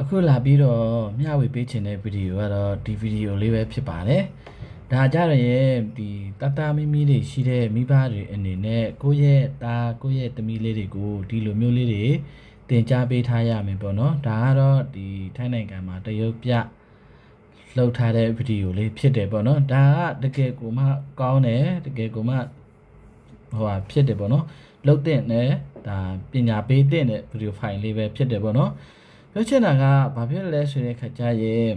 အခုလာပြီးတော့မျှဝေပေးချင်တဲ့ဗီဒီယိုကတော့ဒီဗီဒီယိုလေးပဲဖြစ်ပါတယ်။ဒါကြတော့ရဲ့ဒီတတမီမီတွေရှိတဲ့မိဘတွေအနေနဲ့ကိုယ့်ရဲ့သားကိုယ့်ရဲ့သမီးလေးတွေကိုဒီလိုမျိုးလေးတွေသင်ကြားပေးထားရမယ်ပေါ့နော်။ဒါကတော့ဒီထိုင်းနိုင်ငံမှာတရုတ်ပြလှုပ်ထားတဲ့ဗီဒီယိုလေးဖြစ်တယ်ပေါ့နော်။ဒါကတကယ်ကိုမှကောင်းတယ်တကယ်ကိုမှဟိုဟာဖြစ်တယ်ပေါ့နော်။လှုပ်တဲ့နဲ့ဒါပညာပေးတဲ့ဗီဒီယိုဖိုင်လေးပဲဖြစ်တယ်ပေါ့နော်။ ပြောချင်တာကဘာဖြစ်လဲဆိုတဲ့ခါကျရင်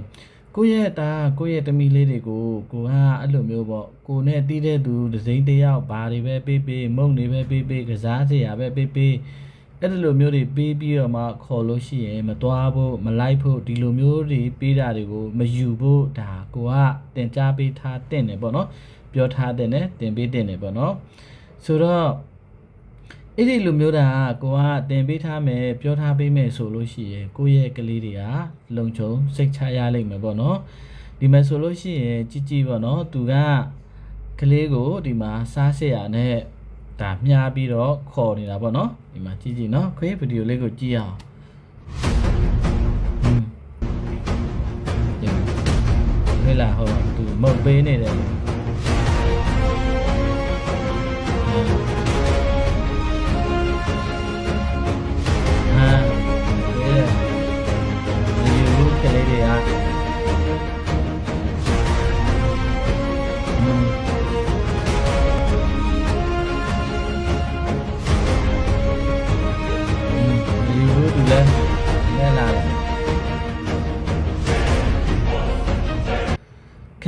ကိုယ့်ရဲ့သားကိုယ့်ရဲ့သမီးလေးတွေကိုကိုကအဲ့လိုမျိုးပေါ့ကိုနဲ့တီးတဲ့သူဒစိမ့်တစ်ယောက်ဘာတွေပဲပေးပေးမုံတွေပဲပေးပေးကစားစရာပဲပေးပေးအဲ့ဒီလိုမျိုးတွေပေးပြီးတော့မှခေါ်လို့ရှိရင်မသွားဖို့မလိုက်ဖို့ဒီလိုမျိုးတွေပေးတာတွေကိုမယူဖို့ဒါကိုကတင် जा ပေးထားတဲ့တယ်ပေါ့နော်ပြောထားတဲ့တယ်တင်ပေးတဲ့တယ်ပေါ့နော်ဆိုတော့ အဲ့ဒီလိုမျိုးတာကိုကတင်ပေးထားမယ်ပြောထားပေးမယ်ဆိုလို့ရှိရင်ကိုယ့်ရဲ့ကလေးတွေကလုံခြုံစိတ်ချရလိမ့်မယ်ပေါ့နော်ဒီမှာဆိုလို့ရှိရင်ជីជីပေါ့နော်သူကကလေးကိုဒီမှာစားစရာနဲ့ဒါမြားပြီးတော့ခေါ်နေတာပေါ့နော်ဒီမှာជីជីနော်ခွေးဗီဒီယိုလေးကိုကြည့်အောင်ဟွန်းဒီမှာဟဲ့လားဟိုသူမုတ်ပေးနေတယ်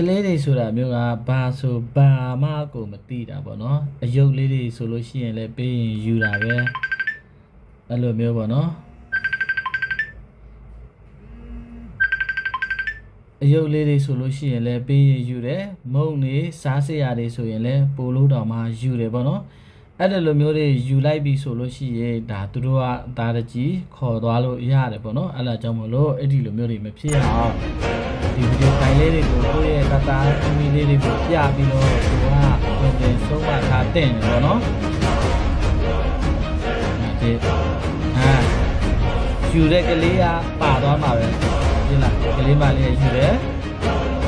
လေးတွေဆိုတာမျိုးကဘာဆိုဘာမှကိုမသိတာပေါ့နော်အယုတ်လေးတွေဆိုလို့ရှိရင်လည်းပေးရင်ယူတာပဲအဲ့လိုမျိုးပေါ့နော်အယုတ်လေးတွေဆိုလို့ရှိရင်လည်းပေးရယူတယ်မုံနေစားစရာတွေဆိုရင်လည်းပိုလို့တောင်မှယူတယ်ပေါ့နော်အဲ့ဒီလိုမျိုးတွေယူလိုက်ပြီဆိုလို့ရှိရင်ဒါသူတို့ကဒါတကြီးခေါ်သွားလို့ရတယ်ပေါ့နော်အဲ့ဒါကြောင့်မလို့အဲ့ဒီလိုမျိုးတွေမဖြစ်အောင် ဒီဗီဒီယိုဖိုင်လေးတွေကိုကိုယ့်ရဲ့တတာအမီလေးတွေကိုပြပြီးတော့သူကဝင်တင်ဆုံးမထားတဲ့တယ်ပေါ့နော်ဒီအာယူတဲ့ကလေးကပါသွားမှာပဲဒီလားကလေးမလေးယူတယ်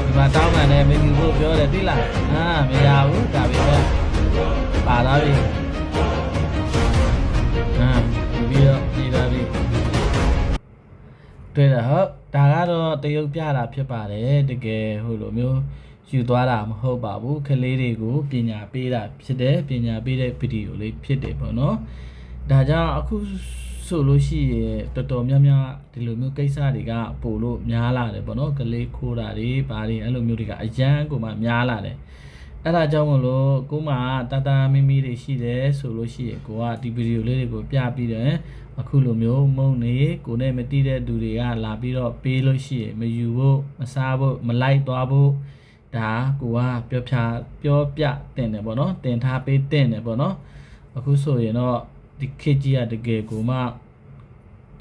ဒီမှာတောင်းမှန်တယ်မယူဖို့ပြောတယ်ဒီလားအာမရဘူးဒါပေမဲ့ပါသွားပြီ တွေ့တယ်ဟုတ်ဒါကတော့တရုတ်ပြတာဖြစ်ပါတယ်တကယ်ဟိုလိုမျိုးယူသွားတာမဟုတ်ပါဘူးကလေးတွေကိုပညာပေးတာဖြစ်တယ်ပညာပေးတဲ့ဗီဒီယိုလေးဖြစ်တယ်ပေါ့နော်ဒါကြောင့်အခုဆိုလို့ရှိရင်တော်တော်များများဒီလိုမျိုးကိစ္စတွေကပို့လို့များလာတယ်ပေါ့နော်ကလေးခိုးတာတွေဘာတွေအဲ့လိုမျိုးတွေကအရန်ကိုမှများလာတယ် အဲ့ဒါကြောင့်မလို့ကိုမတတမီမီတွေရှိတယ်ဆိုလို့ရှိရင်ကိုကဒီဗီဒီယိုလေးတွေကိုပြပြီးတယ်အခုလိုမျိုးမုံနေကိုနဲ့မတိတဲ့သူတွေကလာပြီးတော့ပေးလို့ရှိရင်မယူဖို့မစားဖို့မလိုက်သွားဖို့ဒါကိုကပြောပြပြောပြတင်တယ်ပေါ့နော်တင်ထားပေးတင်တယ်ပေါ့နော်အခုဆိုရင်တော့ဒီခေတ်ကြီးကတကယ်ကိုမှ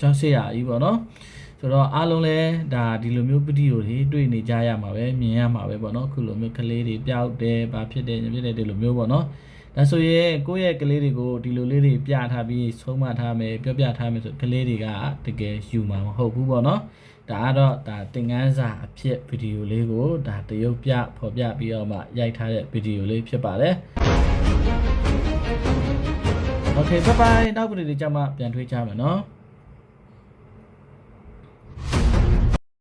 ကြောက်စရာကြီးပေါ့နော် ဆိုတော့အားလုံးလည်းဒါဒီလိုမျိုးပဋိယောတွေတွေ့နေကြရမှာပဲမြင်ရမှာပဲပေါ့နော်ခုလိုမျိုးကလေးတွေပျောက်တယ်ဘာဖြစ်တယ်ညဖြစ်တယ်ဒီလိုမျိုးပေါ့နော်ဒါဆိုရင်ကိုယ့်ရဲ့ကလေးတွေကိုဒီလိုလေးတွေပြထားပြီးဆုံးမထားမယ်ပြောပြထားမယ်ဆိုကလေးတွေကတကယ်ယူမှာမဟုတ်ဘူးပေါ့နော်ဒါကတော့ဒါသင်ခန်းစာအဖြစ်ဗီဒီယိုလေးကိုဒါတရုပ်ပြဖော်ပြပြီးတော့မှရိုက်ထားတဲ့ဗီဒီယိုလေးဖြစ်ပါတယ် Okay bye bye နောက်ဗီဒီယိုကြမှာပြန်တွေ့ကြမယ်နော်